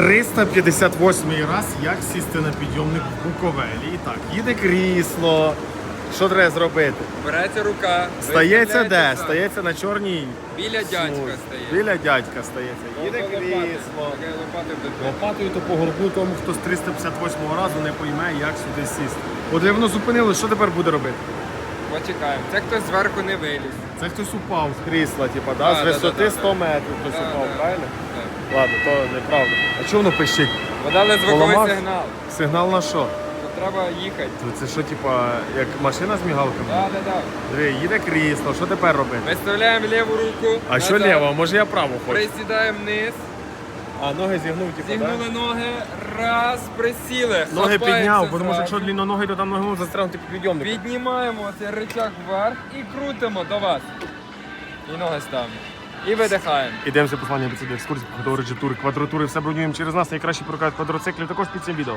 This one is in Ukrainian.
358 раз, як сісти на підйомник в Буковелі. І так, їде крісло. Що треба зробити? Береться рука. Стається де? виставляється. Стається на чорній. Біля дядька стає. Біля дядька стається. Їде лопати. крісло. Таке лопати. Лопатою то по горбу тому, хто з 358 разу не пойме, як сюди сісти. От як воно зупинилось, що тепер буде робити? Почекаємо. Це хтось зверху не виліз. Це хтось упав з крісла, типа, да? Да, з да, висоти да, 100 да. метрів хтось Да, упав, да. правильно? Так. Ладно, то неправда. А чого воно пищить? Подали звуковий Поламався? сигнал. Сигнал на що? То треба їхати. То Це що, типа, як машина з мігалками? Так, так, так. Диви, їде крісло, що тепер робити? Виставляємо ліву руку. А що назад. ліво? Може я право хочу? Присідаємо вниз. А ноги зігнув, типу, Зігнули ноги. Раз, присіли. Ноги Хапаємося підняв, бо тому що зразу. якщо длинноноги, то там ноги можуть застрягнути під підйомник. Піднімаємо цей рычаг вверх і крутимо до вас. І ноги ставимо. І видихаємо. Ідемося послання БЦД екскурсії, ходові тури, квадратури, все бронюємо через нас. Найкраще прокат квадроциклів також під цим відео.